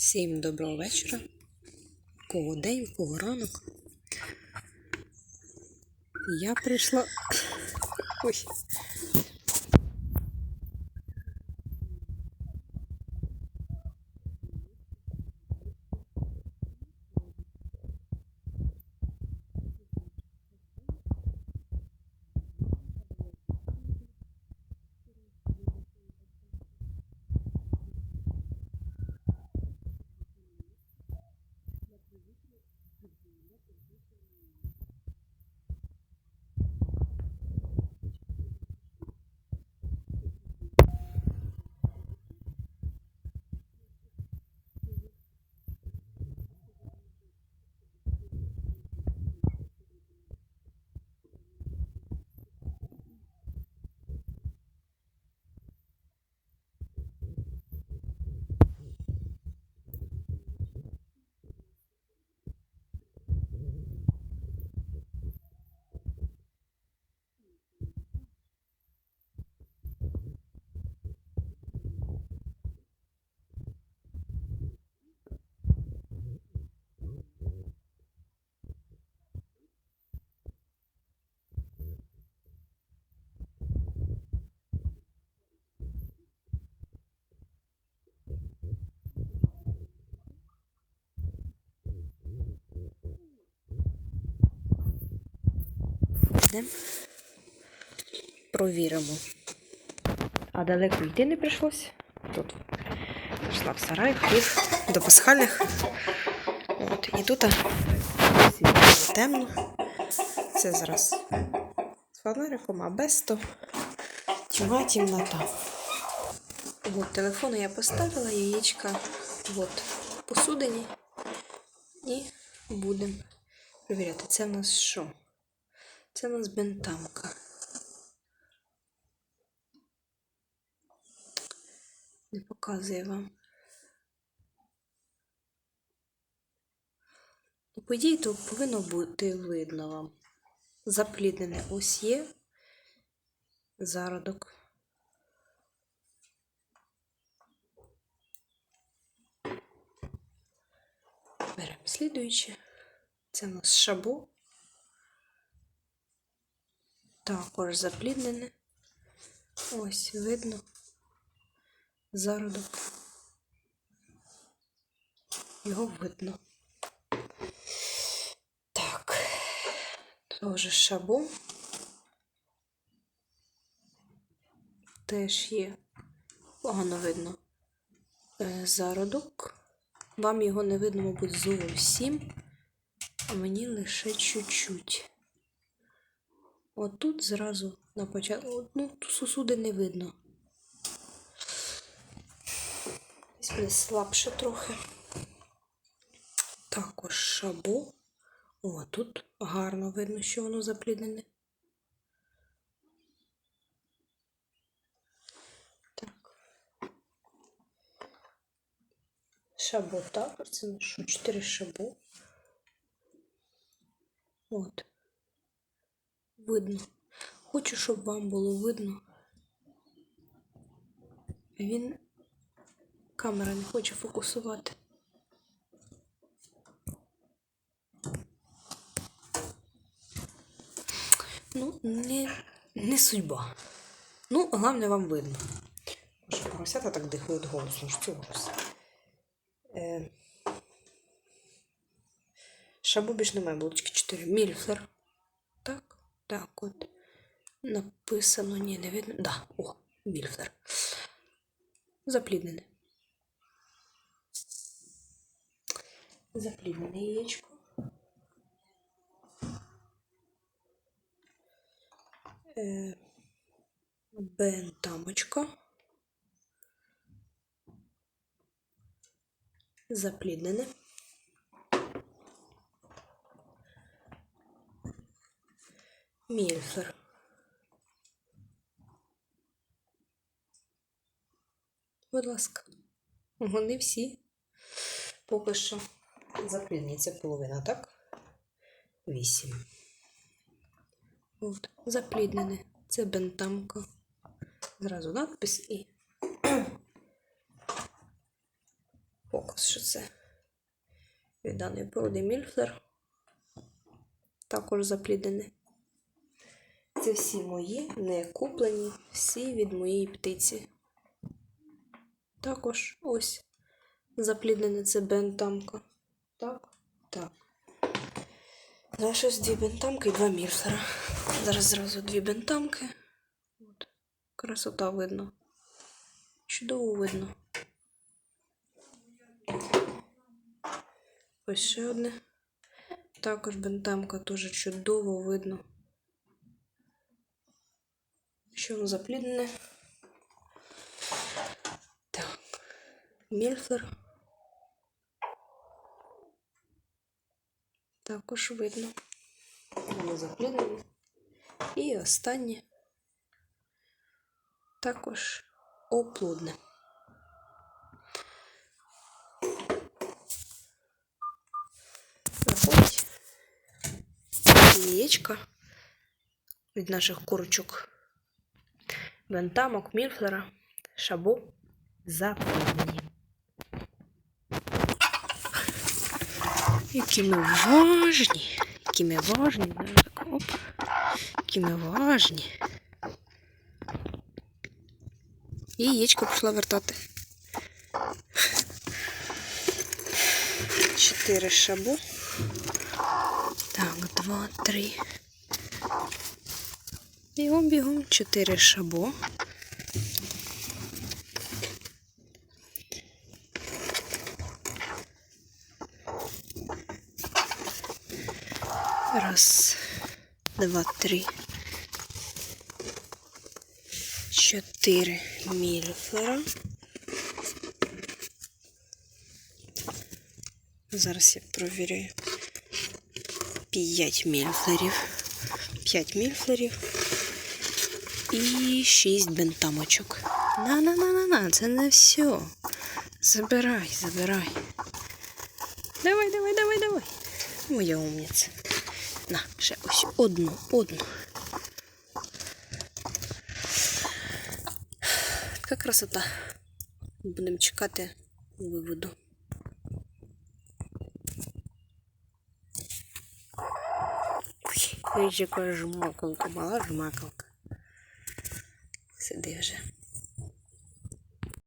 Всім доброго вечора. У Кого день, у кого ранок. Я прийшла. Ой. Йдемо. Провіримо. А далеко йти не прийшлось. Тут пішла в сарай, хлів до пасхальних. От, і тут темно. Це зараз з фонариком, а без то тьма темнота. От, телефон я поставила, яєчка от, посудині. І будемо перевіряти. Це в нас що? Це у нас бентамка. Не показує вам. Ну, по ідеї, то повинно бути видно вам. Запліднене ось є зародок. Беремо слідуюче. Це у нас шабо. Також запліднене. Ось видно зародок. Його видно. Так, теж шабо. Теж є погано видно е, зародок. Вам його не видно, мабуть, зовсім, а мені лише чуть-чуть. Отут зразу на початку, ну, тут сусуди не видно. Десь слабше трохи. Також шабо. О, тут гарно видно, що воно запліднене. Так. Шабо також, це що? Чотири шабо. От видно. Хочу, щоб вам було видно. Він камера не хоче фокусувати. Ну, не, не судьба. Ну, головне вам видно. Може, поросята так дихають голосно, що все. Е, Шабу немає, булочки 4. Мільфер. Так, так от. Написано, ні, не видно. Да, о, Мільфер. Запліднене. Запліднене яєчко. Е, Бентамочка. Запліднене. Мільфер. Будь ласка. Вони всі поки що заплідні. Половина, так? Вісім. От, запліднене. Це бентамка. Зразу надпис і фокус. що це? Від даної породи Мільфлер. Також запліднений. Це всі мої, не куплені, всі від моєї птиці. Також ось запліднене це бентамка. Так? Так. Залишилось дві бентамки і два мільфера. Зараз зразу дві бентамки. От. Красота видно. Чудово видно. Ось ще одне. Також бентамка теж чудово видно. Що воно запліднене? Так. Мільфер. Також видно. Воно запліднене. І останнє. Також оплодне. Виходить яєчка від наших курочок. Бентамок, мільфлера, шабу запліднені. Які ми важні, які ми важні. Оп. Які ми важні. І яєчко пішла вертати. Чотири шабу. Так, два, три. Бігом, бігом, чотири шабо. Раз, два, три. Чотири мільфера. Зараз я провіряю. П'ять мільферів. П'ять мільферів. І шість бентамочок. На-на-на-на-на, це не все. Забирай, забирай. Давай, давай, давай, давай. Моя умниця. На, ще ось одну, одну. Така красота. Будемо чекати виводу. Ой, яка жмакалка, мала жмакалка. দিয়েছে